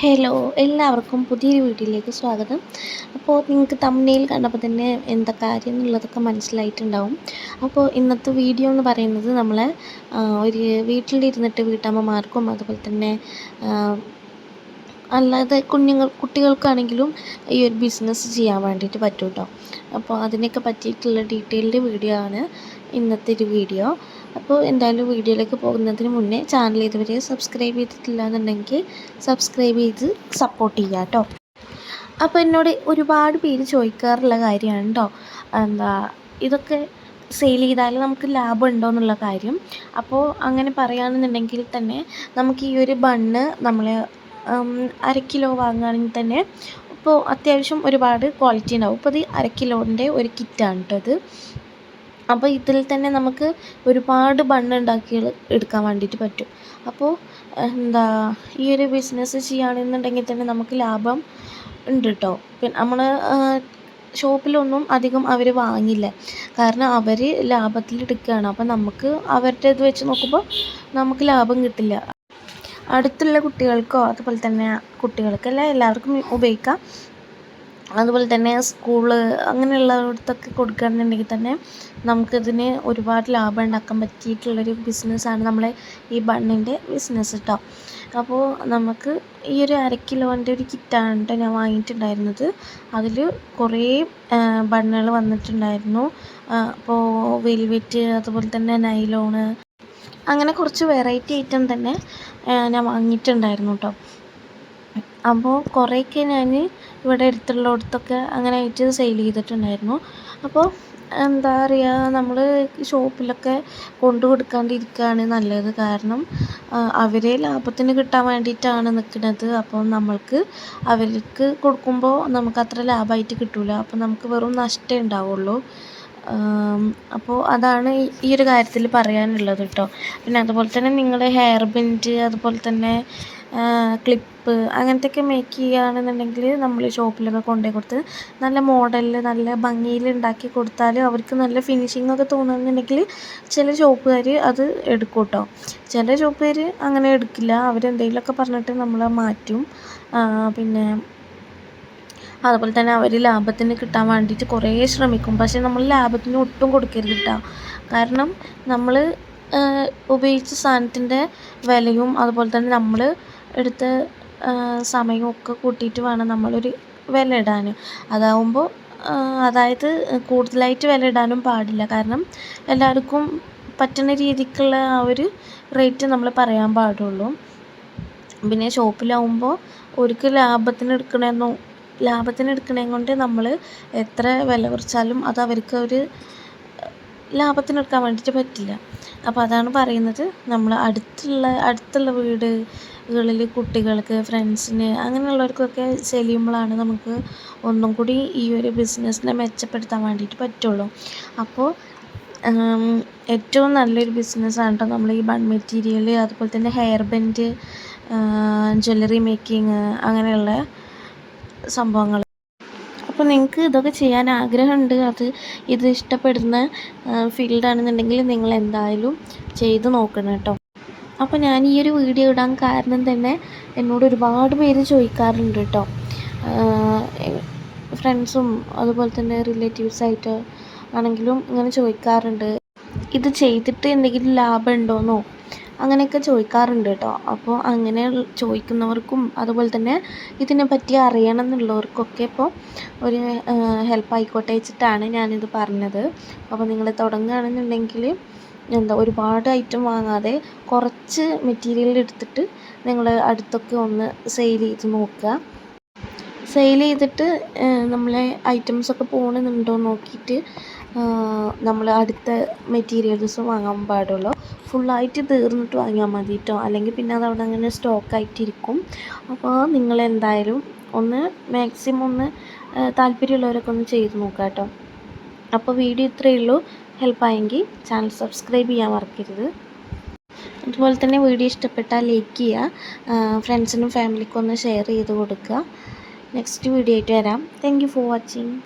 Hello എല്ലാവർക്കും പുതിയൊരു വീഡിയോയിലേക്ക് സ്വാഗതം. അപ്പോൾ നിങ്ങൾക്ക് തമ്മിൽ കണ്ടപ്പോൾ തന്നെ എന്താ കാര്യം എന്നുള്ളതൊക്കെ മനസ്സിലായിട്ടുണ്ടാവും. അപ്പോൾ ഇന്നത്തെ വീഡിയോ എന്ന് പറയുന്നത് നമ്മൾ ഒരു വീട്ടിലിരുന്നിട്ട് വീട്ടമ്മമാർക്കും അതുപോലെ തന്നെ അല്ലാതെ കുഞ്ഞുങ്ങൾ കുട്ടികൾക്കാണെങ്കിലും ഈ ഒരു ബിസിനസ് ചെയ്യാൻ വേണ്ടിയിട്ട് പറ്റും കേട്ടോ അപ്പോൾ അതിനൊക്കെ പറ്റിയിട്ടുള്ള ഡീറ്റെയിൽഡ് വീഡിയോ ആണ് ഇന്നത്തെ ഒരു വീഡിയോ അപ്പോൾ എന്തായാലും വീഡിയോയിലേക്ക് പോകുന്നതിന് മുന്നേ ചാനൽ ഇതുവരെ സബ്സ്ക്രൈബ് ചെയ്തിട്ടില്ല എന്നുണ്ടെങ്കിൽ സബ്സ്ക്രൈബ് ചെയ്ത് സപ്പോർട്ട് ചെയ്യുക കേട്ടോ അപ്പോൾ എന്നോട് ഒരുപാട് പേര് ചോദിക്കാറുള്ള കാര്യമാണ് കേട്ടോ എന്താ ഇതൊക്കെ സെയിൽ ചെയ്താൽ നമുക്ക് ലാഭം ഉണ്ടോ എന്നുള്ള കാര്യം. അപ്പോൾ അങ്ങനെ പറയുകയാണെന്നുണ്ടെങ്കിൽ തന്നെ നമുക്ക് ഈ ഒരു ബണ്ണ് നമ്മൾ അര കിലോ വാങ്ങുകയാണെങ്കിൽ തന്നെ ഇപ്പോൾ അത്യാവശ്യം ഒരുപാട് ക്വാളിറ്റി ഉണ്ടാവും. ഇപ്പോൾ ഇത് അര കിലോന്റെ ഒരു കിറ്റാണ് കേട്ടോ ഇത്. അപ്പോൾ ഇതിൽ തന്നെ നമുക്ക് ഒരുപാട് ബണ്ണ് ഉണ്ടാക്കി എടുക്കാൻ വേണ്ടിയിട്ട് പറ്റും. അപ്പോൾ എന്താ ഈ ഒരു ബിസിനസ് ചെയ്യുകയാണെന്നുണ്ടെങ്കിൽ തന്നെ നമുക്ക് ലാഭം ഉണ്ട് കേട്ടോ പിന്നെ നമ്മൾ ഷോപ്പിലൊന്നും അധികം അവർ വാങ്ങില്ല. കാരണം അവർ ലാഭത്തിൽ എടുക്കുകയാണ്. അപ്പോൾ നമുക്ക് അവരുടെ ഇത് വെച്ച് നോക്കുമ്പോൾ നമുക്ക് ലാഭം കിട്ടില്ല. അടുത്തുള്ള കുട്ടികൾക്കോ അതുപോലെ തന്നെ കുട്ടികൾക്കല്ല എല്ലാവർക്കും ഉപയോഗിക്കാം. അതുപോലെ തന്നെ സ്കൂൾ അങ്ങനെയുള്ളിടത്തൊക്കെ കൊടുക്കുകയാണെന്നുണ്ടെങ്കിൽ തന്നെ നമുക്കിതിന് ഒരുപാട് ലാഭം ഉണ്ടാക്കാൻ പറ്റിയിട്ടുള്ളൊരു ബിസിനസ്സാണ് നമ്മളെ ഈ ബണ്ണിന്റെ ബിസിനസ് കേട്ടോ അപ്പോൾ നമുക്ക് ഈ ഒരു അര കിലോന്റെ ഒരു കിറ്റാണ് കേട്ടോ ഞാൻ വാങ്ങിയിട്ടുണ്ടായിരുന്നത്. അതിൽ കുറേ ബണ്ണുകൾ വന്നിട്ടുണ്ടായിരുന്നു. അപ്പോൾ വെൽവെറ്റ് അതുപോലെ തന്നെ നൈലോണ് അങ്ങനെ കുറച്ച് വെറൈറ്റി ഐറ്റം തന്നെ ഞാൻ വാങ്ങിയിട്ടുണ്ടായിരുന്നു കേട്ടോ. അപ്പോൾ കുറേയൊക്കെ ഞാൻ ഇവിടെ അടുത്തുള്ളിടത്തൊക്കെ അങ്ങനെ ആയിട്ട് സെയിൽ ചെയ്തിട്ടുണ്ടായിരുന്നു. അപ്പോൾ എന്താ പറയുക നമ്മൾ ഷോപ്പിലൊക്കെ കൊണ്ടു കൊടുക്കാണ്ടിരിക്കുകയാണ് നല്ലത് കാരണം അവരെ ലാഭത്തിന് കിട്ടാൻ വേണ്ടിയിട്ടാണ് നിൽക്കുന്നത് അപ്പോൾ നമ്മൾക്ക് അവർക്ക് കൊടുക്കുമ്പോൾ നമുക്ക് അത്ര ലാഭമായിട്ട് കിട്ടില്ല അപ്പോൾ നമുക്ക് വെറും നഷ്ടമേ ഉണ്ടാവുള്ളൂ. അപ്പോൾ അതാണ് ഈ ഒരു കാര്യത്തിൽ പറയാനുള്ളത് കേട്ടോ പിന്നെ അതുപോലെ തന്നെ നിങ്ങൾ ഹെയർ ബെൻഡ് അതുപോലെ തന്നെ ക്ലിപ്പ് അങ്ങനത്തെയൊക്കെ മേക്ക് ചെയ്യുകയാണെന്നുണ്ടെങ്കിൽ നമ്മൾ ഷോപ്പിലൊക്കെ കൊണ്ടുപോയി കൊടുത്ത് നല്ല മോഡലിൽ നല്ല ഭംഗിയിൽ ഉണ്ടാക്കി കൊടുത്താൽ അവർക്ക് നല്ല ഫിനിഷിംഗ് ഒക്കെ തോന്നുന്നുണ്ടെങ്കിൽ ചില ഷോപ്പുകാർ അത് എടുക്കും കേട്ടോ ചില ഷോപ്പുകാർ അങ്ങനെ എടുക്കില്ല. അവരെന്തെങ്കിലുമൊക്കെ പറഞ്ഞിട്ട് നമ്മൾ മാറ്റും. പിന്നെ അതുപോലെ തന്നെ അവർ ലാഭത്തിന് കിട്ടാൻ വേണ്ടിയിട്ട് കുറേ ശ്രമിക്കും. പക്ഷേ നമ്മൾ ലാഭത്തിന് ഒട്ടും കൊടുക്കരുത് കേട്ടോ കാരണം നമ്മൾ ഉപയോഗിച്ച സാധനത്തിന്റെ വിലയും അതുപോലെ തന്നെ നമ്മൾ എടുത്ത സമയവും ഒക്കെ കൂട്ടിയിട്ട് വേണം നമ്മളൊരു വില ഇടാൻ അതാവുമ്പോൾ അതായത് കൂടുതലായിട്ട് വില ഇടാനും പാടില്ല. കാരണം എല്ലാവർക്കും പറ്റുന്ന രീതിക്കുള്ള ആ ഒരു റേറ്റ് നമ്മൾ പറയാൻ പാടുള്ളൂ. പിന്നെ ഷോപ്പിലാവുമ്പോൾ ഒരിക്കൽ ലാഭത്തിന് എടുക്കണമെന്നോ ലാഭത്തിന് എടുക്കണേ കൊണ്ട് നമ്മൾ എത്ര വില കുറച്ചാലും അത് അവർക്ക് ഒരു ലാഭത്തിന് എടുക്കാൻ വേണ്ടിയിട്ട് പറ്റില്ല. അപ്പോൾ അതാണ് പറയുന്നത്. നമ്മൾ അടുത്തുള്ള അടുത്തുള്ള വീടുകളിൽ കുട്ടികൾക്ക് ഫ്രണ്ട്സിന് അങ്ങനെയുള്ളവർക്കൊക്കെ ചെല്ലുമ്പോഴാണ് നമുക്ക് ഒന്നും കൂടി ഈ ഒരു ബിസിനസ്സിനെ മെച്ചപ്പെടുത്താൻ വേണ്ടിയിട്ട് പറ്റുള്ളൂ. അപ്പോൾ ഏറ്റവും നല്ലൊരു ബിസിനസ്സാണ് കേട്ടോ നമ്മൾ ഈ ബൺ മെറ്റീരിയൽ അതുപോലെ തന്നെ ഹെയർ ബെൻഡ് ജ്വല്ലറി മേക്കിങ് അങ്ങനെയുള്ള സംഭവങ്ങൾ അപ്പോൾ നിങ്ങൾക്ക് ഇതൊക്കെ ചെയ്യാൻ ആഗ്രഹമുണ്ട് അത് ഇത് ഇഷ്ടപ്പെടുന്ന ഫീൽഡാണെന്നുണ്ടെങ്കിൽ നിങ്ങൾ എന്തായാലും ചെയ്ത് നോക്കണം കേട്ടോ. അപ്പോൾ ഞാൻ ഈ ഒരു വീഡിയോ ഇടാൻ കാരണം തന്നെ എന്നോട് ഒരുപാട് പേര് ചോദിക്കാറുണ്ട് കേട്ടോ. ഫ്രണ്ട്സും അതുപോലെ തന്നെ റിലേറ്റീവ്സായിട്ട് ആണെങ്കിലും ഇങ്ങനെ ചോദിക്കാറുണ്ട്. ഇത് ചെയ്തിട്ട് എന്തെങ്കിലും ലാഭം ഉണ്ടോയെന്നോ അങ്ങനെയൊക്കെ ചോദിക്കാറുണ്ട് കേട്ടോ. അപ്പോൾ അങ്ങനെ ചോദിക്കുന്നവർക്കും അതുപോലെ തന്നെ ഇതിനെപ്പറ്റി അറിയണം എന്നുള്ളവർക്കൊക്കെ ഇപ്പോൾ ഒരു ഹെൽപ്പ് ആയിക്കോട്ടെ വെച്ചിട്ടാണ് ഞാനിത് പറഞ്ഞത്. അപ്പോൾ നിങ്ങൾ തുടങ്ങുകയാണെന്നുണ്ടെങ്കിൽ എന്താ ഒരുപാട് ഐറ്റം വാങ്ങാതെ കുറച്ച് മെറ്റീരിയൽ എടുത്തിട്ട് നിങ്ങൾ അടുത്തൊക്കെ ഒന്ന് സെയിൽ ചെയ്ത് നോക്കുക. സെയിൽ ചെയ്തിട്ട് നമ്മളെ ഐറ്റംസൊക്കെ പോകണമെന്നുണ്ടോ നോക്കിയിട്ട് നമ്മൾ അടുത്ത മെറ്റീരിയൽസ് വാങ്ങാൻ പാടുള്ളൂ. ഫുള്ളായിട്ട് തീർന്നിട്ട് വാങ്ങിയാൽ മതി കേട്ടോ അല്ലെങ്കിൽ പിന്നെ അത് അവിടെ അങ്ങനെ സ്റ്റോക്കായിട്ടിരിക്കും. അപ്പോൾ നിങ്ങൾ എന്തായാലും ഒന്ന് മാക്സിമം ഒന്ന് താല്പര്യമുള്ളവരൊക്കെ ഒന്ന് ചെയ്ത് നോക്കുക കേട്ടോ അപ്പോൾ വീഡിയോ ഇത്രയേ ഉള്ളൂ. ഹെൽപ്പായെങ്കിൽ ചാനൽ സബ്സ്ക്രൈബ് ചെയ്യാൻ മറക്കരുത്. അതുപോലെ തന്നെ വീഡിയോ ഇഷ്ടപ്പെട്ടാൽ ലൈക്ക് ചെയ്യുക ഫ്രണ്ട്സിനും ഫാമിലിക്കും ഒന്ന് ഷെയർ ചെയ്ത് കൊടുക്കുക. നെക്സ്റ്റ് വീഡിയോ ആയിട്ട് വരാം. Thank for watching